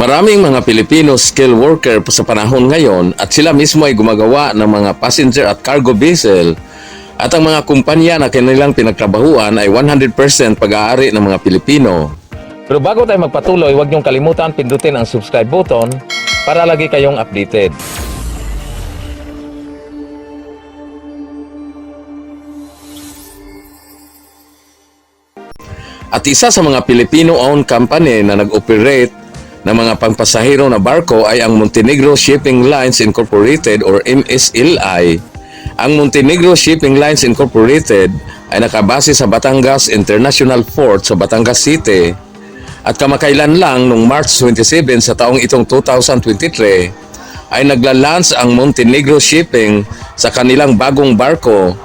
Maraming mga Pilipino skill worker sa panahon ngayon at sila mismo ay gumagawa ng mga passenger at cargo vessel at ang mga kumpanya na kanilang pinagtrabahuan ay 100% pag-aari ng mga Pilipino. Pero bago tayo magpatuloy, huwag niyong kalimutan pindutin ang subscribe button para lagi kayong updated. At isa sa mga Filipino-owned company na nag-operate ng mga pangpasahero na barko ay ang Montenegro Shipping Lines Incorporated or MSLI. Ang Montenegro Shipping Lines Incorporated ay nakabase sa Batangas International Port sa Batangas City. At kamakailan lang noong March 27 sa taong itong 2023 ay naglalance ang Montenegro Shipping sa kanilang bagong barko,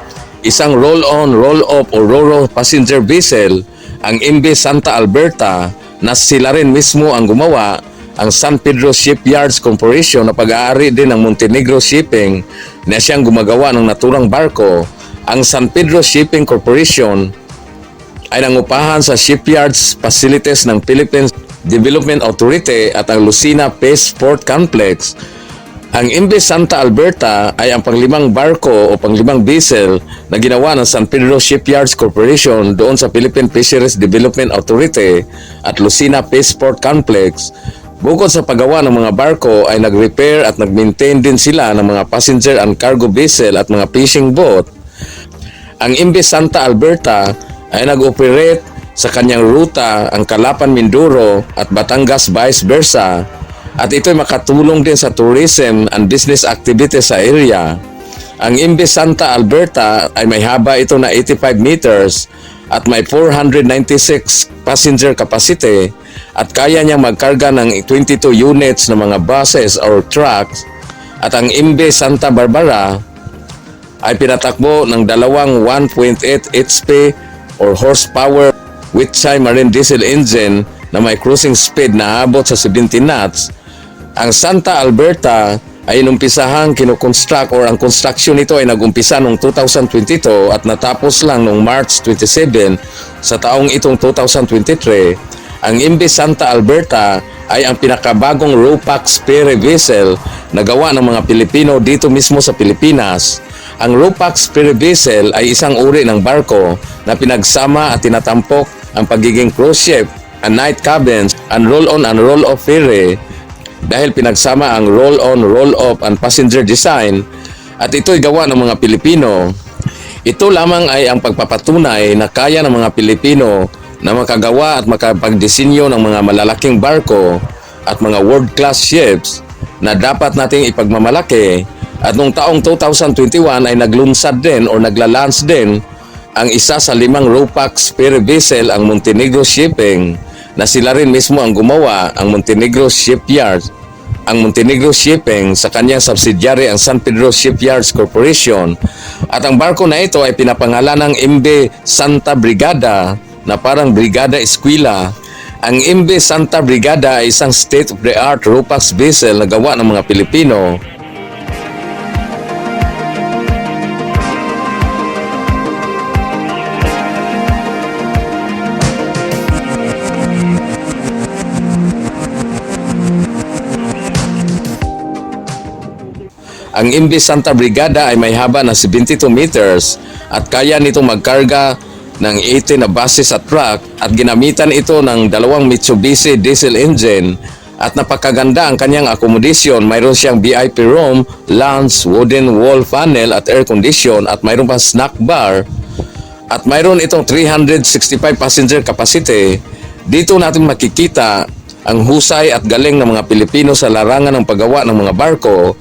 isang roll-on, roll-off o ro-ro passenger vessel, ang MB Santa Alberta na sila rin mismo ang gumawa ang San Pedro Shipyards Corporation na pag-aari din ng Montenegro Shipping na siyang gumagawa ng naturang barko. Ang San Pedro Shipping Corporation ay nangupahan sa shipyards facilities ng Philippines Development Authority at ang Lucena Pace Port Complex. Ang MV Santa Alberta ay ang panglimang barko o panglimang vessel na ginawa ng San Pedro Shipyards Corporation doon sa Philippine Fisheries Development Authority at Lucena Port Complex. Bukod sa paggawa ng mga barko ay nag-repair at nag-maintain din sila ng mga passenger and cargo vessel at mga fishing boat. Ang MV Santa Alberta ay nag-operate sa kanyang ruta ang Kalapan Mindoro at Batangas vice versa at ito'y makatulong din sa tourism and business activities sa area. Ang MV Santa Alberta ay may haba ito na 85 meters at may 496 passenger capacity at kaya niyang magkarga ng 22 units ng mga buses or trucks at ang MV Santa Barbara ay pinatakbo ng dalawang 1.8 HP or horsepower Witsai Marine Diesel engine na may cruising speed na abot sa 70 knots. Ang Santa Alberta ay inumpisahang kinoconstruct or ang construction nito ay nagumpisa noong 2022 at natapos lang noong March 27 sa taong itong 2023. Ang MV Santa Alberta ay ang pinakabagong RoPax Spere vessel na gawa ng mga Pilipino dito mismo sa Pilipinas. Ang RoPax Spere vessel ay isang uri ng barko na pinagsama at tinatampok ang pagiging cruise ship, and night cabins, and roll-on and roll-off ferry dahil pinagsama ang roll-on, roll-off, and passenger design at ito'y gawa ng mga Pilipino. Ito lamang ay ang pagpapatunay na kaya ng mga Pilipino na makagawa at makapagdisenyo ng mga malalaking barko at mga world-class ships na dapat nating ipagmamalaki at noong taong 2021 ay naglunsad din o naglalance din ang isa sa limang RoPax Spare vessel ang Montenegro Shipping na sila rin mismo ang gumawa ang Montenegro Shipyard. Ang Montenegro Shipping sa kanyang subsidiary ang San Pedro Shipyards Corporation. At ang barko na ito ay pinapangalan ng MB Santa Brigada na parang Brigada Eskwela ang MB Santa Brigada ay isang state-of-the-art RoPax vessel na gawa ng mga Pilipino Ang MV Santa Brigada ay may haba na 72 meters at kaya nitong magkarga ng 80 na buses at truck at ginamitan ito ng dalawang Mitsubishi diesel engine at napakaganda ang kanyang accommodation. Mayroon siyang VIP room, lounge, wooden wall panel at air condition at mayroon pa snack bar at mayroon itong 365 passenger capacity. Dito natin makikita ang husay at galing ng mga Pilipino sa larangan ng paggawa ng mga barko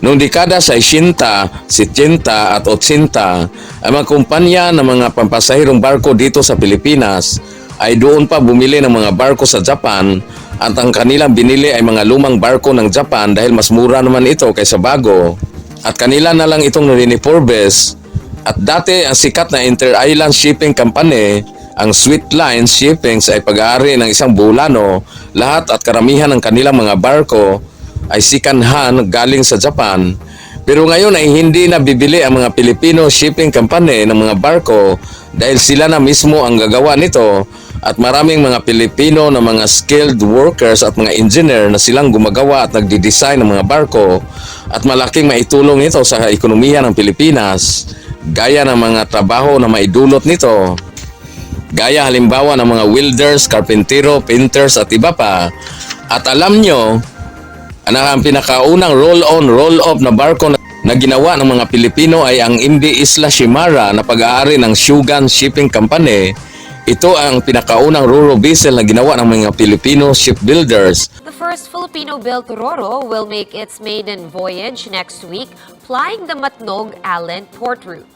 Noong dekada 60, 70 at 80, ang mga kumpanya ng mga pampasahirong barko dito sa Pilipinas ay doon pa bumili ng mga barko sa Japan at ang kanilang binili ay mga lumang barko ng Japan dahil mas mura naman ito kaysa bago. At kanila na lang itong ninipurbes. At dati ang sikat na inter-island shipping company ang Sweet Line Shippings ay pag-aari ng isang bulano, lahat at karamihan ng kanilang mga barko ay sikanhan galing sa Japan. Pero ngayon ay hindi na bibili ang mga Filipino shipping company ng mga barko dahil sila na mismo ang gagawa nito at maraming mga Pilipino na mga skilled workers at mga engineer na silang gumagawa at nagdi-design ng mga barko at malaking maitulong nito sa ekonomiya ng Pilipinas gaya ng mga trabaho na maidulot nito gaya halimbawa ng mga welders, karpentero, painters at iba pa at alam nyo ang ang pinakaunang roll-on, roll-off na barko na, na ginawa ng mga Pilipino ay ang MV Isla Shimara na pag-aari ng Shugan Shipping Company. Ito ang pinakaunang Roro vessel na ginawa ng mga Filipino shipbuilders. The first Filipino-built Roro will make its maiden voyage next week, flying the Matnog Allen port route.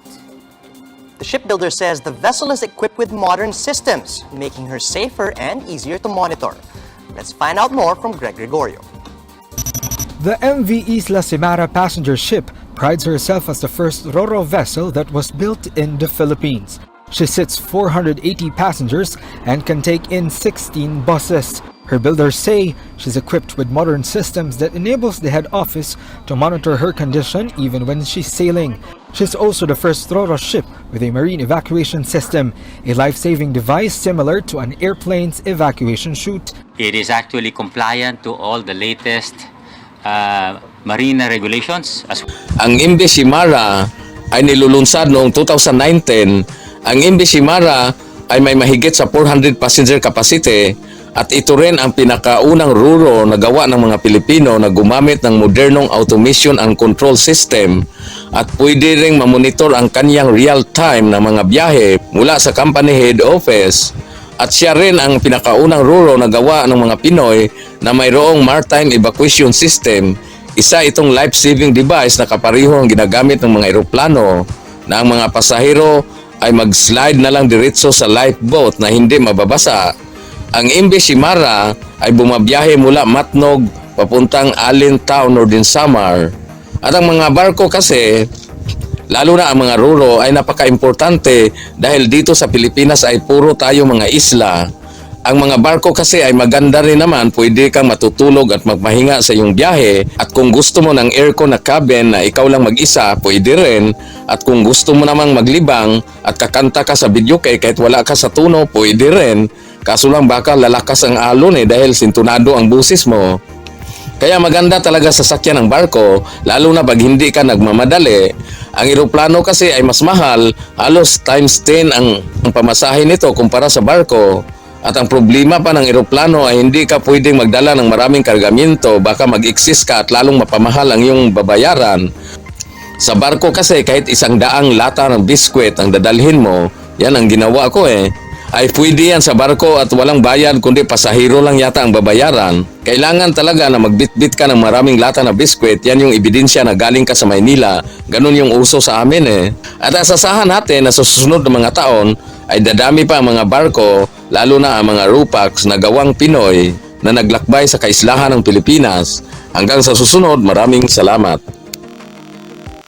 The shipbuilder says the vessel is equipped with modern systems, making her safer and easier to monitor. Let's find out more from Greg Gregorio. The MV Isla Simara passenger ship prides herself as the first Roro vessel that was built in the Philippines. She sits 480 passengers and can take in 16 buses. Her builders say she's equipped with modern systems that enables the head office to monitor her condition even when she's sailing. She's also the first Roro ship with a marine evacuation system, a life-saving device similar to an airplane's evacuation chute. It is actually compliant to all the latest uh, marine regulations as Ang MV Shimara ay nilulunsad noong 2019. Ang MV Shimara ay may mahigit sa 400 passenger capacity at ito rin ang pinakaunang ruro na gawa ng mga Pilipino na gumamit ng modernong automation and control system at pwede ring mamonitor ang kanyang real-time na mga biyahe mula sa company head office. At siya rin ang pinakaunang ruro na gawa ng mga Pinoy na mayroong maritime evacuation system. Isa itong life-saving device na kapariho ang ginagamit ng mga eroplano na ang mga pasahero ay mag-slide na lang diretso sa lifeboat na hindi mababasa. Ang MV Shimara ay bumabiyahe mula Matnog papuntang Allentown, Northern Samar. At ang mga barko kasi Lalo na ang mga ruro ay napaka-importante dahil dito sa Pilipinas ay puro tayo mga isla. Ang mga barko kasi ay maganda rin naman, pwede kang matutulog at magpahinga sa iyong biyahe. At kung gusto mo ng aircon na cabin na ikaw lang mag-isa, pwede rin. At kung gusto mo namang maglibang at kakanta ka sa video kay kahit wala ka sa tuno, pwede rin. Kaso lang baka lalakas ang alon eh dahil sintunado ang busis mo. Kaya maganda talaga sa sakyan ng barko, lalo na pag hindi ka nagmamadali. Ang eroplano kasi ay mas mahal, halos times 10 ang, ang pamasahe nito kumpara sa barko. At ang problema pa ng eroplano ay hindi ka pwedeng magdala ng maraming kargamento, baka mag-exist ka at lalong mapamahal ang iyong babayaran. Sa barko kasi kahit isang daang lata ng biskwit ang dadalhin mo, yan ang ginawa ko eh. Ay pwede yan sa barko at walang bayad kundi pasahero lang yata ang babayaran. Kailangan talaga na magbitbit ka ng maraming lata na biskwit, yan yung ebidensya na galing ka sa Maynila. Ganun yung uso sa amin eh. At asasahan natin na sa susunod na mga taon ay dadami pa ang mga barko, lalo na ang mga Rupax na gawang Pinoy na naglakbay sa kaislahan ng Pilipinas. Hanggang sa susunod, maraming salamat.